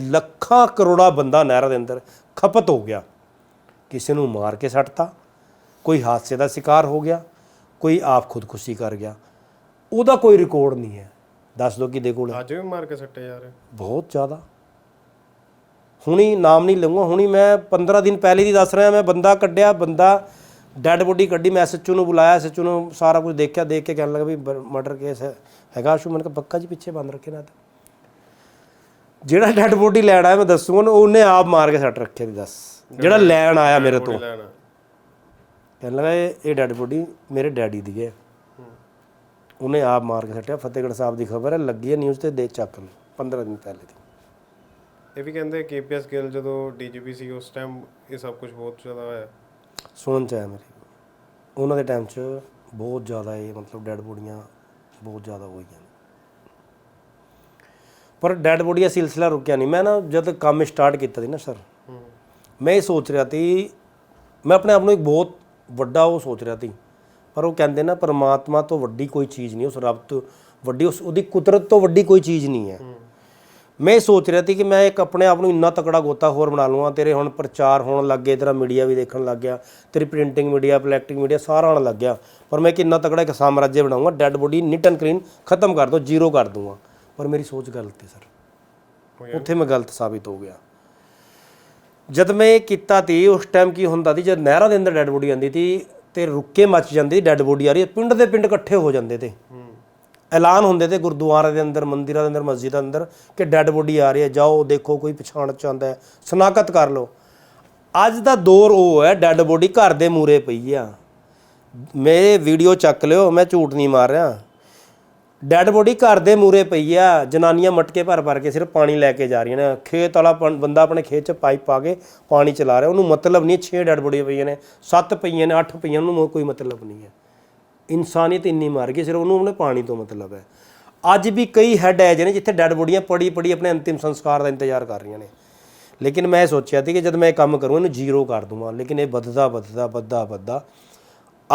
ਲੱਖਾਂ ਕਰੋੜਾ ਬੰਦਾ ਨਹਿਰ ਦੇ ਅੰਦਰ ਖਪਤ ਹੋ ਗਿਆ। ਕਿਸੇ ਨੂੰ ਮਾਰ ਕੇ ਸੱਟਤਾ ਕੋਈ ਹਾਦਸੇ ਦਾ ਸ਼ਿਕਾਰ ਹੋ ਗਿਆ ਕੋਈ ਆਪ ਖੁਦਕੁਸ਼ੀ ਕਰ ਗਿਆ। ਉਹਦਾ ਕੋਈ ਰਿਕਾਰਡ ਨਹੀਂ ਹੈ। ਦੱਸ ਦੋ ਕਿਹਦੇ ਕੋਲ? ਅੱਜ ਵੀ ਮਾਰ ਕੇ ਸੱਟੇ ਜਾ ਰਹੇ ਬਹੁਤ ਜ਼ਿਆਦਾ। ਹੁਣੀ ਨਾਮ ਨਹੀਂ ਲਵਾਂਗਾ ਹੁਣੀ ਮੈਂ 15 ਦਿਨ ਪਹਿਲੇ ਦੀ ਦੱਸ ਰਿਹਾ ਮੈਂ ਬੰਦਾ ਕੱਢਿਆ ਬੰਦਾ ਡੈੱਡ ਬੋਡੀ ਕੱਢੀ ਮੈਂ ਐਸਐਚਓ ਨੂੰ ਬੁਲਾਇਆ ਐਸਐਚਓ ਨੂੰ ਸਾਰਾ ਕੁਝ ਦੇਖਿਆ ਦੇਖ ਕੇ ਕਹਿਣ ਲੱਗਾ ਵੀ ਮਰਡਰ ਕੇਸ ਹੈਗਾ। ਅਸ਼ੂ ਮੈਂ ਕਿਹਾ ਪੱਕਾ ਜੀ ਪਿੱਛੇ ਬੰਦ ਰੱਖੇ ਨਾ ਤਾਂ। ਜਿਹੜਾ ਡੈੱਡ ਬੋਡੀ ਲੈਣ ਆਇਆ ਮੈਂ ਦੱਸੂਗਾ ਨਾ ਉਹਨੇ ਆਪ ਮਾਰ ਕੇ ਸੱਟ ਰੱਖਿਆ ਦੀ ਦੱਸ। ਜਿਹੜਾ ਲੈਣ ਆਇਆ ਮੇਰੇ ਤੋਂ। ਕਹਿਣ ਲੱਗਾ ਇਹ ਡੈੱਡ ਬੋਡੀ ਮੇਰੇ ਡੈਡੀ ਦੀ ਹੈ। ਉਹਨੇ ਆਪ ਮਾਰ ਕੇ ਸੱਟਿਆ। ਫਤਿਹਗੜ੍ਹ ਸਾਹਿਬ ਦੀ ਖਬਰ ਹੈ ਲੱਗੀ ਹੈ ਨਿਊਜ਼ ਤੇ ਦੇ ਚੱਕ ਲਓ 15 ਦਿਨ ਪਹਿਲੇ ਦੀ। ਇਹ ਵੀ ਕਹਿੰਦੇ ਕੇਪੀਐਸ ਗਿੱਲ ਜਦੋਂ ਡੀਜੀਪੀ ਸੀ ਉਸ ਟਾਈਮ ਇਹ ਸਭ ਕੁਝ ਬਹੁਤ ਜ਼ਿਆਦਾ ਹੋਇਆ। ਸੁਣਨ ਚ ਆਇਆ ਮੇਰੀ। ਉਹਨਾਂ ਦੇ ਟਾਈਮ 'ਚ ਬਹੁਤ ਜ਼ਿਆਦਾ ਇਹ ਮਤਲਬ ਡੈੱਡ ਬੋਡੀਆਂ ਬਹੁਤ ਜ਼ਿਆਦਾ ਹੋਈਆਂ ਪਰ ਡੈੱਡ ਬੋਡੀ ਦਾ ਸਿਲਸਿਲਾ ਰੁਕਿਆ ਨਹੀਂ। ਮੈਂ ਨਾ ਜਦ ਕੰਮ ਸਟਾਰਟ ਕੀਤਾ ਸੀ ਨਾ ਸਰ, ਮੈਂ ਇਹ ਸੋਚ ਰਿਹਾ ਸੀ, ਮੈਂ ਆਪਣੇ ਆਪ ਨੂੰ ਇੱਕ ਬਹੁਤ ਵੱਡਾ ਉਹ ਸੋਚ ਰਿਹਾ ਸੀ, ਪਰ ਉਹ ਕਹਿੰਦੇ ਨਾ ਪਰਮਾਤਮਾ ਤੋਂ ਵੱਡੀ ਕੋਈ ਚੀਜ਼ ਨਹੀਂ, ਉਸ ਰੱਬ ਤੋਂ ਵੱਡੀ, ਉਸ, ਉਹਦੀ ਕੁਦਰਤ ਤੋਂ ਵੱਡੀ ਕੋਈ ਚੀਜ਼ ਨਹੀਂ ਹੈ। ਮੈਂ ਇਹ ਸੋਚ ਰਿਹਾ ਸੀ ਕਿ ਮੈਂ ਇੱਕ ਆਪਣੇ ਆਪ ਨੂੰ ਇੰਨਾ ਤਕੜਾ ਗੋਤਾ ਹੋਰ ਬਣਾ ਲਵਾਂ, ਤੇਰੇ ਹੁਣ ਪ੍ਰਚਾਰ ਹੋਣ ਲੱਗੇ ਤੇਰਾ ਮੀਡੀਆ ਵੀ ਦੇਖਣ ਲੱਗ ਗਿਆ, ਤੇਰੀ ਪ੍ਰਿੰਟਿੰਗ ਮੀਡੀਆ ਇਲੈਕਟ੍ਰਿਕ ਮੀਡੀਆ ਸਾਰਾ ਆਉਣ ਲੱਗ ਗਿਆ, ਪਰ ਮੈਂ ਕਿੰਨਾ ਤਕੜਾ ਇੱਕ ਸਾਮਰਾਜ ਬਣਾਉਂਗਾ dead body neat and clean ਖਤਮ ਕਰ ਦੋ ਜ਼ੀਰੋ ਕਰ ਦੂੰਗਾ ਪਰ ਮੇਰੀ ਸੋਚ ਗਲਤ ਹੈ ਸਰ। ਉੱਥੇ ਮੈਂ ਗਲਤ ਸਾਬਿਤ ਹੋ ਗਿਆ। ਜਦ ਮੈਂ ਇਹ ਕੀਤਾ ਤੀ ਉਸ ਟਾਈਮ ਕੀ ਹੁੰਦਾ ਸੀ ਜਦ ਨਹਿਰਾਂ ਦੇ ਅੰਦਰ ਡੈੱਡ ਬੋਡੀ ਆਉਂਦੀ ਤੀ ਤੇ ਰੁੱਕੇ ਮੱਚ ਜਾਂਦੀ ਡੈੱਡ ਬੋਡੀ ਆ ਰਹੀ ਪਿੰਡ ਦੇ ਪਿੰਡ ਇਕੱਠੇ ਹੋ ਜਾਂਦੇ ਤੇ। ਐਲਾਨ ਹੁੰਦੇ ਤੇ ਗੁਰਦੁਆਰੇ ਦੇ ਅੰਦਰ ਮੰਦਿਰਾਂ ਦੇ ਅੰਦਰ ਮਸਜਿਦ ਦੇ ਅੰਦਰ ਕਿ ਡੈੱਡ ਬੋਡੀ ਆ ਰਹੀ ਹੈ ਜਾਓ ਦੇਖੋ ਕੋਈ ਪਛਾਣ ਚਾਹੁੰਦਾ ਹੈ ਸਨਾਕਤ ਕਰ ਲਓ। ਅੱਜ ਦਾ ਦੌਰ ਉਹ ਹੈ ਡੈੱਡ ਬੋਡੀ ਘਰ ਦੇ ਮੂਰੇ ਪਈ ਆ। ਮੇਰੇ ਵੀਡੀਓ ਚੱਕ ਲਿਓ ਮੈਂ ਝੂਠ ਨਹੀਂ ਮਾਰ ਰਿਹਾ। ਡੈੱਡ ਬੋਡੀ ਘਰ ਦੇ ਮੂਰੇ ਪਈ ਆ, ਜਨਾਨੀਆਂ ਮਟਕੇ ਭਰ ਭਰ ਕੇ ਸਿਰਫ ਪਾਣੀ ਲੈ ਕੇ ਜਾ ਰਹੀਆਂ ਨੇ। ਖੇਤ ਵਾਲਾ ਪੰ- ਬੰਦਾ ਆਪਣੇ ਖੇਤ 'ਚ ਪਾਈਪ ਪਾ ਕੇ ਪਾਣੀ ਚਲਾ ਰਿਹਾ, ਉਹਨੂੰ ਮਤਲਬ ਨਹੀਂ 6 ਡੈੱਡ ਬੋਡੀਆਂ ਪਈਆਂ ਨੇ 7 ਪਈਆਂ ਨੇ 8 ਪਈਆਂ, ਉਹਨੂੰ ਕੋਈ ਮਤਲਬ ਨਹੀਂ ਹੈ। ਇਨਸਾਨੀਅਤ ਇੰਨੀ ਮਾਰ ਗਈ, ਸਿਰਫ ਉਹਨੂੰ ਆਪਣੇ ਪਾਣੀ ਤੋਂ ਮਤਲਬ ਹੈ। ਅੱਜ ਵੀ ਕਈ ਹੈੱਡ ਹੈ ਨੇ ਜਿੱਥੇ ਡੈੱਡ ਬੋਡੀਆਂ ਪੜੀ ਪੜੀ ਆਪਣੇ ਅੰਤਿਮ ਸੰਸਕਾਰ ਦਾ ਇੰਤਜ਼ਾਰ ਕਰ ਰਹੀਆਂ ਨੇ। ਲੇਕਿਨ ਮੈਂ ਸੋਚਿਆ ਸੀ ਕਿ ਜਦ ਮੈਂ ਇਹ ਕੰਮ ਕਰੂੰ, ਇਹਨੂੰ ਜ਼ੀਰੋ ਕਰ ਦੂੰਗਾ, ਲੇਕਿਨ ਇਹ ਵੱਧਦਾ ਵੱਧਦਾ ਵੱਧਦਾ ਵੱਧਦਾ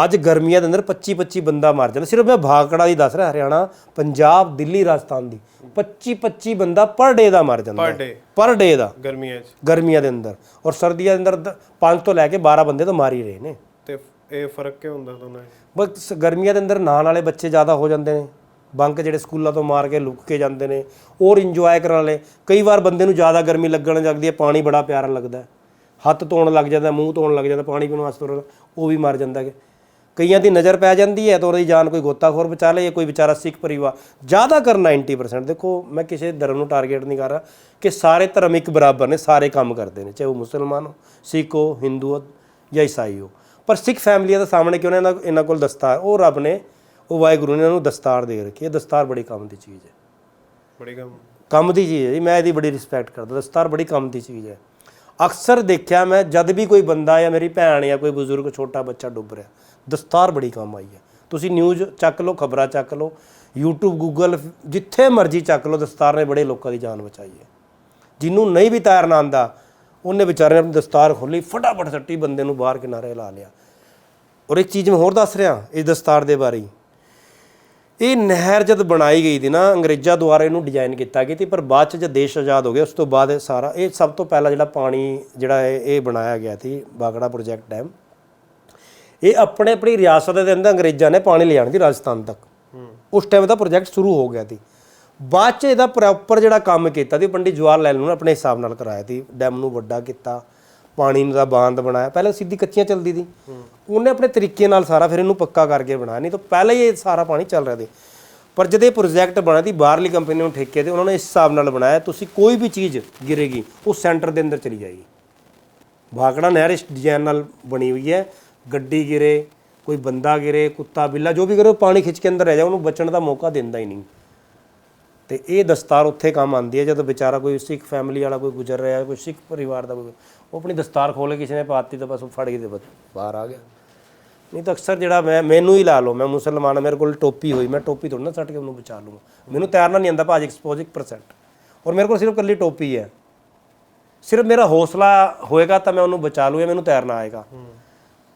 ਅੱਜ ਗਰਮੀਆਂ ਦੇ ਅੰਦਰ 25 25 ਬੰਦਾ ਮਰ ਜਾਂਦਾ। ਸਿਰਫ ਮੈਂ ਭਾਗੜਾ ਦੀ ਦੱਸ ਰਿਹਾ ਹਰਿਆਣਾ ਪੰਜਾਬ ਦਿੱਲੀ ਰਾਜਸਥਾਨ ਦੀ। 25 25 ਬੰਦਾ ਪਰ ਡੇ ਦਾ ਮਰ ਜਾਂਦਾ। ਪਰ ਡੇ ਪਰ ਡੇ ਦਾ। ਗਰਮੀਆਂ 'ਚ। ਗਰਮੀਆਂ ਦੇ ਅੰਦਰ। ਔਰ ਸਰਦੀਆਂ ਦੇ ਅੰਦਰ 5 ਤੋਂ ਲੈ ਕੇ 12 ਬੰਦੇ ਤਾਂ ਮਾਰ ਹੀ ਰਹੇ ਨੇ। ਤੇ ਇਹ ਫ਼ਰਕ ਕੀ ਹੁੰਦਾ ਦੋਨਾਂ 'ਚ? ਬਸ ਗਰਮੀਆਂ ਦੇ ਅੰਦਰ ਨਹਾਉਣ ਵਾਲੇ ਬੱਚੇ ਜ਼ਿਆਦਾ ਹੋ ਜਾਂਦੇ ਨੇ। ਬੰਕ ਜਿਹੜੇ ਸਕੂਲਾਂ ਤੋਂ ਮਾਰ ਕੇ ਲੁੱਕ ਕੇ ਜਾਂਦੇ ਨੇ। ਔਰ ਇੰਜੋਏ ਕਰਨ ਵਾਲੇ। ਕਈ ਵਾਰ ਬੰਦੇ ਨੂੰ ਜ਼ਿਆਦਾ ਗਰਮੀ ਲੱਗਣ ਲੱਗਦੀ ਹੈ ਪਾਣੀ ਬੜਾ ਪਿਆਰਾ ਲੱਗਦਾ। ਹੱਥ ਧੋਣ ਲੱਗ ਜਾਂਦਾ ਮੂੰਹ ਧੋਣ ਲੱਗ ਜਾਂਦਾ ਪਾਣੀ ਪੀਣ ਵਾਸਤੇ ਉਹ ਵੀ ਮਰ ਜਾਂਦਾ ਹੈ। ਕਈਆਂ ਦੀ ਨਜ਼ਰ ਪੈ ਜਾਂਦੀ ਹੈ ਤਾਂ ਉਹਦੀ ਜਾਨ ਕੋਈ ਗੋਤਾਖੋਰ ਬਚਾ ਲੇ ਕੋਈ ਵਿਚਾਰਾ ਸਿੱਖ ਪਰਿਵਾਰ। ਜ਼ਿਆਦਾ ਕਰ 90% ਦੇਖੋ ਮੈਂ ਕਿਸੇ ਧਰਮ ਨੂੰ ਟਾਰਗੇਟ ਨਹੀਂ ਕਰ ਰਿਹਾ ਕਿ ਸਾਰੇ ਧਰਮ ਇੱਕ ਬਰਾਬਰ ਨੇ ਸਾਰੇ ਕੰਮ ਕਰਦੇ ਨੇ ਚਾਹੇ ਉਹ ਮੁਸਲਮਾਨ ਹੋ ਸਿੱਖ ਹੋ ਹਿੰਦੂ ਹੋ ਜਾਂ ਈਸਾਈ ਹੋ। ਪਰ ਸਿੱਖ ਫੈਮਲੀਆਂ ਦੇ ਸਾਹਮਣੇ ਕਿਉਂ ਨਾ? ਇਹਨਾਂ ਇਹਨਾਂ ਕੋਲ ਦਸਤਾਰ ਉਹ ਰੱਬ ਨੇ ਉਹ ਵਾਹਿਗੁਰੂ ਨੇ ਇਹਨਾਂ ਨੂੰ ਦਸਤਾਰ ਦੇ ਰੱਖੀ ਹੈ। ਦਸਤਾਰ ਬੜੀ ਕੰਮ ਦੀ ਚੀਜ਼ ਹੈ। ਬੜੀ ਕੰਮ। ਕੰਮ ਦੀ ਚੀਜ਼ ਹੈ ਜੀ ਮੈਂ ਇਹਦੀ ਬੜੀ ਰਿਸਪੈਕਟ ਕਰਦਾ। ਦਸਤਾਰ ਬੜੀ ਕੰਮ ਦੀ ਚੀਜ਼ ਹੈ। ਅਕਸਰ ਦੇਖਿਆ ਮੈਂ ਜਦ ਵੀ ਕੋਈ ਬੰਦਾ ਜਾਂ ਮੇਰੀ ਭੈਣ ਜਾਂ ਕੋਈ ਬਜ਼ੁਰਗ ਛੋਟਾ ਬੱਚਾ ਡੁੱਬ ਰਿਹਾ ਦਸਤਾਰ ਬੜੀ ਕੰਮ ਆਈ ਹੈ। ਤੁਸੀਂ ਨਿਊਜ਼ ਚੱਕ ਲਓ, ਖਬਰਾਂ ਚੱਕ ਲਓ, YouTube, Google, ਜਿੱਥੇ ਮਰਜ਼ੀ ਚੱਕ ਲਓ, ਦਸਤਾਰ ਨੇ ਬੜੇ ਲੋਕਾਂ ਦੀ ਜਾਨ ਬਚਾਈ ਹੈ। ਜਿਹਨੂੰ ਨਹੀਂ ਵੀ ਤੈਰਨਾ ਆਂਦਾ ਉਹਨੇ ਵਿਚਾਰੇ ਨੇ ਆਪਣੀ ਦਸਤਾਰ ਖੋਲੀ ਫਟਾਫਟ ਸੱਟੀ ਬੰਦੇ ਨੂੰ ਬਾਹਰ ਕਿਨਾਰੇ ਲਾ ਲਿਆ। ਔਰ ਇੱਕ ਚੀਜ਼ ਮੈਂ ਹੋਰ ਦੱਸ ਰਿਹਾ, ਇਸ ਦਸਤਾਰ ਦੇ ਬਾਰੇ ਇਹ ਨਹਿਰ ਜਦ ਬਣਾਈ ਗਈ ਸੀ ਨਾ, ਅੰਗਰੇਜ਼ਾਂ ਦੁਆਰਾ ਇਹਨੂੰ ਡਿਜ਼ਾਈਨ ਕੀਤਾ ਗਿਆ ਸੀ, ਪਰ ਬਾਅਦ ਚ ਜਦ ਦੇਸ਼ ਆਜ਼ਾਦ ਹੋ ਗਿਆ, ਉਸ ਤੋਂ ਬਾਅਦ ਇਹ ਸਾਰਾ, ਇਹ ਸਭ ਤੋਂ ਪਹਿਲਾਂ ਜਿਹੜਾ ਪਾਣੀ ਜਿਹੜਾ ਇਹ ਇਹ ਬਣਾਇਆ ਗਿਆ ਸੀ, ਬਾਗੜਾ ਪ੍ਰੋਜੈਕਟ ਡੈਮ ਇਹ ਆਪਣੇ ਆਪਣੀ ਰਿਆਸਤ ਦੇ ਅੰਦਰ ਅੰਗਰੇਜ਼ਾਂ ਨੇ ਪਾਣੀ ਲਿਆਣ ਦੀ ਰਾਜਸਥਾਨ ਤੱਕ। ਉਸ ਟਾਈਮ ਦਾ ਪ੍ਰੋਜੈਕਟ ਸ਼ੁਰੂ ਹੋ ਗਿਆ ਸੀ। ਬਾਅਦ ਚ ਇਹਦਾ ਪ੍ਰੋਪਰ ਜਿਹੜਾ ਕੰਮ ਕੀਤਾ ਸੀ ਪੰਡਿਤ ਜਵਾਹਰ ਲਾਲ ਨੂੰ ਆਪਣੇ ਹਿਸਾਬ ਨਾਲ ਕਰਾਇਆ ਸੀ। ਡੈਮ ਨੂੰ ਵੱਡਾ ਕੀਤਾ, ਪਾਣੀ ਦਾ ਬਾਂਧ ਬਣਾਇਆ। ਪਹਿਲਾਂ ਸਿੱਧੀ ਕੱਚੀਆਂ ਚੱਲਦੀ ਸੀ। ਉਹਨੇ ਆਪਣੇ ਤਰੀਕੇ ਨਾਲ ਸਾਰਾ ਫਿਰ ਇਹਨੂੰ ਪੱਕਾ ਕਰਕੇ ਬਣਾਇਆ। ਨਹੀਂ ਤਾਂ ਪਹਿਲਾਂ ਹੀ ਇਹ ਸਾਰਾ ਪਾਣੀ ਚੱਲ ਰਿਹਾ ਸੀ। ਪਰ ਜਦ ਇਹ ਪ੍ਰੋਜੈਕਟ ਬਣਿਆ ਸੀ, ਬਾਹਰਲੀ ਕੰਪਨੀ ਨੂੰ ਠੇਕੇ ਤੇ ਉਹਨਾਂ ਨੇ ਇਸ ਹਿਸਾਬ ਨਾਲ ਬਣਾਇਆ, ਤੁਸੀਂ ਕੋਈ ਵੀ ਚੀਜ਼ ਗਿਰੇਗੀ, ਉਹ ਸੈਂਟਰ ਦੇ ਅੰਦਰ ਚਲੀ ਜਾਏਗੀ। ਭਾਖੜਾ ਨਹਿਰ ਇਸ ਡਿਜ਼ਾਈਨ ਨਾਲ ਬਣੀ ਹੋਈ ਹੈ। ਗੱਡੀ ਗਿਰੇ, ਕੋਈ ਬੰਦਾ ਗਿਰੇ, ਕੁੱਤਾ, ਬਿੱਲਾ, ਜੋ ਵੀ ਕਰੇ ਉਹ ਪਾਣੀ ਖਿੱਚ ਕੇ ਅੰਦਰ ਰਹਿ ਜਾ, ਉਹਨੂੰ ਬਚਣ ਦਾ ਮੌਕਾ ਦਿੰਦਾ ਹੀ ਨਹੀਂ। ਤੇ ਇਹ ਦਸਤਾਰ ਉੱਥੇ ਕੰਮ ਆਉਂਦੀ ਹੈ, ਜਦੋਂ ਵਿਚਾਰਾ ਕੋਈ ਸਿੱਖ ਫੈਮਿਲੀ ਵਾਲਾ ਕੋਈ ਗੁਜ਼ਰ ਰਿਹਾ, ਕੋਈ ਸਿੱਖ ਪਰਿਵਾਰ ਦਾ ਕੋਈ, ਉਹ ਆਪਣੀ ਦਸਤਾਰ ਖੋਲ ਕੇ ਕਿਸੇ ਨੇ ਪਾਤੀ ਤਾਂ ਬਸ ਉਹ ਫੜ ਗਈ ਤੇ ਬਾਹਰ ਆ ਗਿਆ। ਨਹੀਂ ਤਾਂ ਅਕਸਰ ਜਿਹੜਾ ਮੈਂ, ਮੈਨੂੰ ਹੀ ਲਾ ਲਓ, ਮੈਂ ਮੁਸਲਮਾਨ ਮੇਰੇ ਕੋਲ ਟੋਪੀ ਹੋਈ, ਮੈਂ ਟੋਪੀ ਥੋੜ੍ਹਾ ਨਾ ਸੱਟ ਕੇ ਉਹਨੂੰ ਬਚਾ ਲੂੰਗਾ। ਮੈਨੂੰ ਤੈਰਨਾ ਨਹੀਂ ਆਂਦਾ ਭਾਜੀ ਐਕਸਪੋਜ਼ 1% ਔਰ ਮੇਰੇ ਕੋਲ ਸਿਰਫ ਕੱਲੀ ਟੋਪੀ ਹੈ। ਸਿਰਫ ਮੇਰਾ ਹੌਸਲਾ ਹੋਏਗਾ ਤਾਂ ਮੈਂ ਉਹਨੂੰ ਬਚਾ ਲੂੰ ਮੈਨੂੰ ਤੈਰਨਾ ਆਏਗਾ।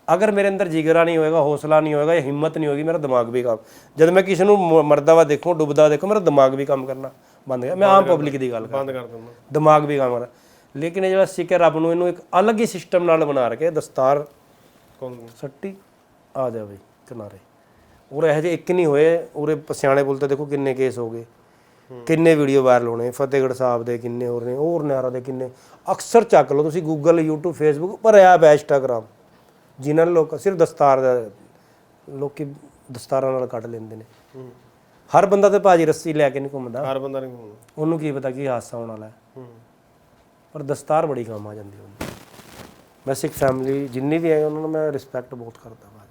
ਅਗਰ ਮੇਰੇ ਅੰਦਰ ਜਿਗਰਾ ਨਹੀਂ ਹੋਏਗਾ ਹੌਸਲਾ ਨਹੀਂ ਹੋਏਗਾ ਜਾਂ ਹਿੰਮਤ ਨਹੀਂ ਹੋਏਗੀ ਮੇਰਾ ਦਿਮਾਗ ਵੀ ਕੰਮ ਜਦ ਮੈਂ ਕਿਸੇ ਨੂੰ ਮਰਦਾ ਵਾ ਦੇਖੂੰ ਡੁੱਬਦਾ ਦੇਖੂੰ ਮੇਰਾ ਦਿਮਾਗ ਵੀ ਕੰਮ ਕਰਨਾ ਬੰਦ ਕਰ ਮੈਂ ਆਮ ਪਬਲਿਕ ਦੀ ਗੱਲ ਕਰ ਬੰਦ ਕਰ ਦਿੰਦਾ। ਦਿਮਾਗ ਵੀ ਕੰਮ ਕਰ ਲੇਕਿਨ ਇਹ ਜਿਹੜਾ ਸਿੱਖ ਹੈ ਰੱਬ ਨੂੰ ਇਹਨੂੰ ਇੱਕ ਅਲੱਗ ਹੀ ਸਿਸਟਮ ਨਾਲ ਬਣਾ ਰਕੇ ਦਸਤਾਰ ਸੱਟੀ ਆ ਜਾ ਬਈ ਕਿਨਾਰੇ। ਔਰ ਇਹੋ ਜਿਹੇ ਇੱਕ ਨਹੀਂ ਹੋਏ ਉਰੇ ਸਿਆਣੇ ਪੁੱਲ ਤੇ ਦੇਖੋ ਕਿੰਨੇ ਕੇਸ ਹੋ ਗਏ। ਕਿੰਨੇ ਵੀਡੀਓ ਵਾਇਰਲ ਹੋਣੇ ਫਤਿਹਗੜ੍ਹ ਸਾਹਿਬ ਦੇ ਕਿੰਨੇ ਹੋਰ ਨੇ ਹੋਰ ਨਿਆਰਾ ਦੇ ਕਿੰਨੇ। ਅਕਸਰ ਚੱਕ ਲਓ ਤੁਸੀਂ ਗੂਗਲ YouTube Facebook ਭਰਿਆ ਪਿਆ ਇੰਸਟਾਗ੍ਰਾਮ ਜਿਨ੍ਹਾਂ ਲੋਕ ਸਿਰਫ ਦਸਤਾਰ ਦਾ ਲੋਕੀ ਦਸਤਾਰਾਂ ਨਾਲ ਕੱਢ ਲੈਂਦੇ ਨੇ। ਹਰ ਬੰਦਾ ਤੇ ਭਾਜੀ ਰੱਸੀ ਲੈ ਕੇ ਨਹੀਂ ਘੁੰਮਦਾ। ਹਰ ਬੰਦਾ ਨਹੀਂ ਘੁੰਮਦਾ। ਉਹਨੂੰ ਕੀ ਪਤਾ ਕੀ ਹਾਦਸਾ ਹੋਣ ਵਾਲਾ ਹੈ। ਪਰ ਦਸਤਾਰ ਬੜੀ ਕੰਮ ਆ ਜਾਂਦੀ ਉਹਨੂੰ ਮੈਂ ਸਿੱਖ ਫੈਮਿਲੀ ਜਿੰਨੀ ਵੀ ਹੈ ਉਹਨਾਂ ਨੂੰ ਮੈਂ ਰਿਸਪੈਕਟ ਬਹੁਤ ਕਰਦਾ ਹਾਂ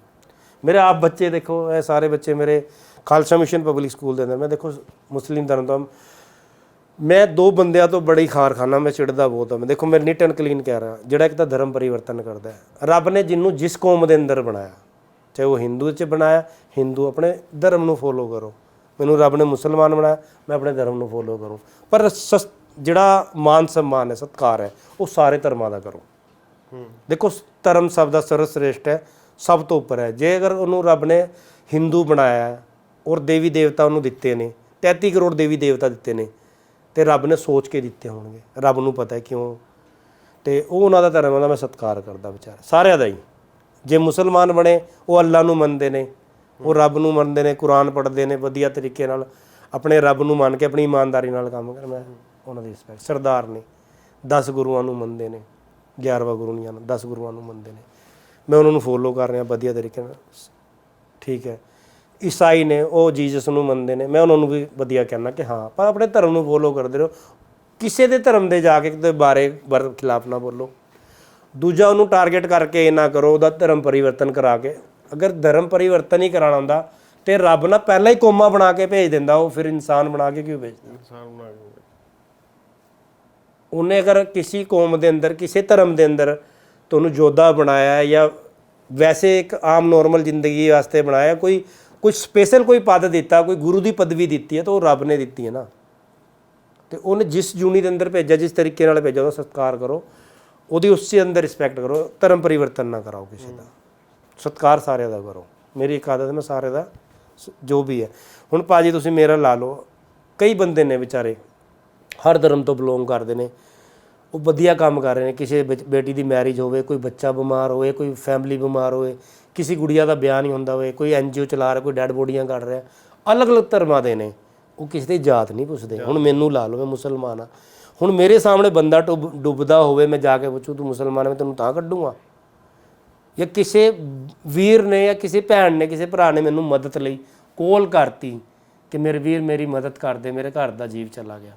ਮੇਰੇ ਆਪ ਬੱਚੇ ਦੇਖੋ ਇਹ ਸਾਰੇ ਬੱਚੇ ਮੇਰੇ ਖਾਲਸਾ ਮਿਸ਼ਨ ਪਬਲਿਕ ਸਕੂਲ ਦੇ ਅੰਦਰ। ਮੈਂ ਦੇਖੋ ਮੁਸਲਿਮ ਧਰਮ ਤੋਂ ਮੈਂ ਦੋ ਬੰਦਿਆਂ ਤੋਂ ਬੜੀ ਖਾਰ ਖਾਨਾ ਮੈਂ ਚਿੜਦਾ ਬਹੁਤ ਹਾਂ ਮੈਂ ਦੇਖੋ, ਮੈਂ ਨੀਟ ਐਂਡ ਕਲੀਨ ਕਹਿ ਰਿਹਾ। ਜਿਹੜਾ ਇੱਕ ਤਾਂ ਧਰਮ ਪਰਿਵਰਤਨ ਕਰਦਾ ਹੈ। ਰੱਬ ਨੇ ਜਿਹਨੂੰ ਜਿਸ ਕੌਮ ਦੇ ਅੰਦਰ ਬਣਾਇਆ, ਚਾਹੇ ਉਹ ਹਿੰਦੂ ਚ ਬਣਾਇਆ, ਹਿੰਦੂ ਆਪਣੇ ਧਰਮ ਨੂੰ ਫੋਲੋ ਕਰੋ। ਮੈਨੂੰ ਰੱਬ ਨੇ ਮੁਸਲਮਾਨ ਬਣਾਇਆ, ਮੈਂ ਆਪਣੇ ਧਰਮ ਨੂੰ ਫੋਲੋ ਕਰੂੰ। ਪਰ ਸਸ- ਜਿਹੜਾ ਮਾਨ ਸਨਮਾਨ ਹੈ, ਸਤਕਾਰ ਹੈ, ਉਹ ਸਾਰੇ ਧਰਮਾਂ ਦਾ ਕਰੋ। ਦੇਖੋ, ਧਰਮ ਸਭ ਦਾ ਸਰਵਸ਼੍ਰੇਸ਼ਟ ਹੈ, ਸਭ ਤੋਂ ਉੱਪਰ ਹੈ। ਜੇ ਅਗਰ ਉਹਨੂੰ ਰੱਬ ਨੇ ਹਿੰਦੂ ਬਣਾਇਆ ਔਰ ਦੇਵੀ ਦੇਵਤਾ ਉਹਨੂੰ ਦਿੱਤੇ ਨੇ 33 ਕਰੋੜ ਦੇਵੀ ਦੇਵਤਾ ਦਿੱਤੇ ਨੇ ਤੇ ਰੱਬ ਨੇ ਸੋਚ ਕੇ ਦਿੱਤੇ ਹੋਣਗੇ। ਰੱਬ ਨੂੰ ਪਤਾ ਹੈ ਕਿਉਂ। ਤੇ ਉਹ ਉਹਨਾਂ ਦਾ ਧਰਮ ਦਾ ਮੈਂ ਸਤਿਕਾਰ ਕਰਦਾ ਵਿਚਾਰ। ਸਾਰਿਆਂ ਦਾ ਹੀ। ਜੇ ਮੁਸਲਮਾਨ ਬਣੇ, ਉਹ ਅੱਲਾ ਨੂੰ ਮੰਨਦੇ ਨੇ। ਉਹ ਰੱਬ ਨੂੰ ਮੰਨਦੇ ਨੇ, ਕੁਰਾਨ ਪੜ੍ਹਦੇ ਨੇ ਵਧੀਆ ਤਰੀਕੇ ਨਾਲ। ਆਪਣੇ ਰੱਬ ਨੂੰ ਮੰਨ ਕੇ ਆਪਣੀ ਇਮਾਨਦਾਰੀ ਨਾਲ ਕੰਮ ਕਰ। ਮੈਂ ਉਹਨਾਂ ਦੀ ਰਿਸਪੈਕਟ ਸਰਦਾਰ ਨੇ। 10 ਗੁਰੂਆਂ ਨੂੰ ਮੰਨਦੇ ਨੇ। 11ਵਾਂ ਗੁਰੂ ਨਹੀਂ ਹਨ 10 ਗੁਰੂਆਂ ਨੂੰ ਮੰਨਦੇ ਨੇ। ਮੈਂ ਉਹਨਾਂ ਨੂੰ ਫੋਲੋ ਕਰ ਰਿਹਾ, ਵਧੀਆ ਤਰੀਕੇ ਨਾਲ। ਠੀਕ ਹੈ। ਈਸਾਈ ਨੇ ਉਹ ਜੀਸਸ ਨੂੰ ਮੰਨਦੇ ਨੇ। ਮੈਂ ਉਹਨਾਂ ਨੂੰ ਵੀ ਵਧੀਆ ਕਹਿਣਾ ਕਿ ਹਾਂ ਪਰ ਆਪਣੇ ਧਰਮ ਨੂੰ ਫੋਲੋ ਕਰਦੇ ਰਹੋ। ਕਿਸੇ ਦੇ ਧਰਮ ਦੇ ਜਾ ਕੇ ਕਿਤੇ ਬਾਰੇ ਬਰ ਖਿਲਾਫ ਨਾ ਬੋਲੋ। ਦੂਜਾ ਉਹਨੂੰ ਟਾਰਗੇਟ ਕਰਕੇ ਇਹ ਨਾ ਕਰੋ ਉਹਦਾ ਧਰਮ ਪਰਿਵਰਤਨ ਕਰਾ ਕੇ। ਅਗਰ ਧਰਮ ਪਰਿਵਰਤਨ ਹੀ ਕਰਾਉਣਾ ਹੁੰਦਾ ਤੇ ਰੱਬ ਨਾ ਪਹਿਲਾਂ ਹੀ ਕੋਮਾ ਬਣਾ ਕੇ ਭੇਜ ਦਿੰਦਾ ਉਹ ਫਿਰ ਇਨਸਾਨ ਬਣਾ ਕੇ ਕਿਉਂ ਭੇਜਦਾ? ਇਨਸਾਨ ਬਣਾ ਕੇ ਉਹਨੇ ਅਗਰ ਕਿਸੇ ਕੌਮ ਦੇ ਅੰਦਰ ਕਿਸੇ ਧਰਮ ਦੇ ਅੰਦਰ ਤੁਹਾਨੂੰ ਜੋਧਾ ਬਣਾਇਆ ਜਾਂ ਵੈਸੇ ਇੱਕ ਆਮ ਨਾਰਮਲ ਜ਼ਿੰਦਗੀ ਵਾਸਤੇ ਬਣਾਇਆ ਕੋਈ ਕੋਈ ਸਪੈਸ਼ਲ ਕੋਈ ਪਦ ਦਿੱਤਾ, ਕੋਈ ਗੁਰੂ ਦੀ ਪਦਵੀ ਦਿੱਤੀ ਹੈ ਤਾਂ ਉਹ ਰੱਬ ਨੇ ਦਿੱਤੀ ਹੈ ਨਾ। ਤੇ ਉਹਨੇ ਜਿਸ ਜੂਨੀ ਦੇ ਅੰਦਰ ਭੇਜਿਆ, ਜਿਸ ਤਰੀਕੇ ਨਾਲ ਭੇਜਿਆ, ਉਹਦਾ ਸਤਿਕਾਰ ਕਰੋ। ਉਹਦੀ ਉਸ ਦੇ ਅੰਦਰ ਰਿਸਪੈਕਟ ਕਰੋ। ਧਰਮ ਪਰਿਵਰਤਨ ਨਾ ਕਰਾਓ ਕਿਸੇ ਦਾ। ਸਤਿਕਾਰ ਸਾਰਿਆਂ ਦਾ ਕਰੋ। ਮੇਰੀ ਇੱਕ ਆਦਤ ਹੈ ਮੈਂ ਸਾਰੇ ਦਾ ਜੋ ਵੀ ਹੈ। ਹੁਣ ਪਾਜੀ ਤੁਸੀਂ ਮੇਰਾ ਲਾ ਲਓ। ਕਈ ਬੰਦੇ ਨੇ ਵਿਚਾਰੇ ਹਰ ਧਰਮ ਤੋਂ ਬਿਲੋਂਗ ਕਰਦੇ ਨੇ। ਉਹ ਵਧੀਆ ਕੰਮ ਕਰ ਰਹੇ ਨੇ। ਕਿਸੇ ਬੱਚ- ਬੇਟੀ ਦੀ ਮੈਰਿਜ ਹੋਵੇ, ਕੋਈ ਬੱਚਾ ਬਿਮਾਰ ਹੋਵੇ, ਕੋਈ ਫੈਮਿਲੀ ਬਿਮਾਰ ਹੋਵੇ ਕਿਸੇ ਗੁੜੀਆ ਦਾ ਵਿਆਹ ਨਹੀਂ ਹੁੰਦਾ ਹੋਵੇ ਕੋਈ ਐਨਜੀਓ ਚਲਾ ਰਿਹਾ ਕੋਈ ਡੈਡ ਬੋਡੀਆਂ ਕੱਢ ਰਿਹਾ ਅਲੱਗ-ਅਲੱਗ ਧਰਮਾਂ ਦੇ ਨੇ। ਉਹ ਕਿਸੇ ਦੀ ਜਾਤ ਨਹੀਂ ਪੁੱਛਦੇ। ਹੁਣ ਮੈਨੂੰ ਲਾ ਲਓ ਮੈਂ ਮੁਸਲਮਾਨ ਆ ਹੁਣ ਮੇਰੇ ਸਾਹਮਣੇ ਬੰਦਾ ਡੁੱਬ- ਡੁੱਬਦਾ ਹੋਵੇ ਮੈਂ ਜਾ ਕੇ ਪੁੱਛੂ ਤੂੰ ਮੁਸਲਮਾਨ ਹੈ ਮੈਂ ਤੈਨੂੰ ਤਾਂ ਕੱਢੂੰਗਾ? ਜਾਂ ਕਿਸੇ ਵੀਰ ਨੇ ਜਾਂ ਕਿਸੇ ਭੈਣ ਨੇ ਕਿਸੇ ਭਰਾ ਨੇ ਮੈਨੂੰ ਮਦਦ ਲਈ ਕੋਲ ਕਰਤੀ ਕਿ ਮੇਰੇ ਵੀਰ ਮੇਰੀ ਮਦਦ ਕਰ ਦੇ ਮੇਰੇ ਘਰ ਦਾ ਜੀਵ ਚਲਾ ਗਿਆ।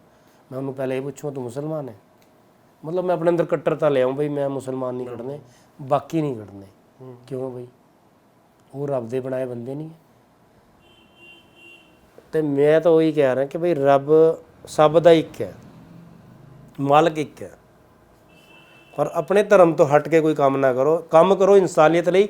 ਮੈਂ ਉਹਨੂੰ ਪਹਿਲੇ ਇਹ ਪੁੱਛੂੰ ਤੂੰ ਮੁਸਲਮਾਨ ਹੈ? ਮਤਲਬ ਮੈਂ ਆਪਣੇ ਅੰਦਰ ਕੱਟਰਤਾ ਲਿਆਉਂ ਬਈ ਮੈਂ ਮੁਸਲਮਾਨ ਨਹੀਂ ਕੱਢਨੇ ਬਾਕੀ ਨਹੀਂ ਕੱਢਨੇ ਕਿਉਂ ਬਈ? ਉਹ ਰੱਬ ਦੇ ਬਣਾਏ ਬੰਦੇ ਨਹੀਂ ਤੇ ਮੈਂ ਤਾਂ ਉਹੀ ਕਹਿ ਰਿਹਾ ਕਿ ਬਈ ਰੱਬ ਸਭ ਦਾ ਇੱਕ ਹੈ, ਮਾਲਕ ਇੱਕ ਹੈ। ਪਰ ਆਪਣੇ ਧਰਮ ਤੋਂ ਹਟ ਕੇ ਕੋਈ ਕੰਮ ਨਾ ਕਰੋ। ਕੰਮ ਕਰੋ ਇਨਸਾਨੀਅਤ ਲਈ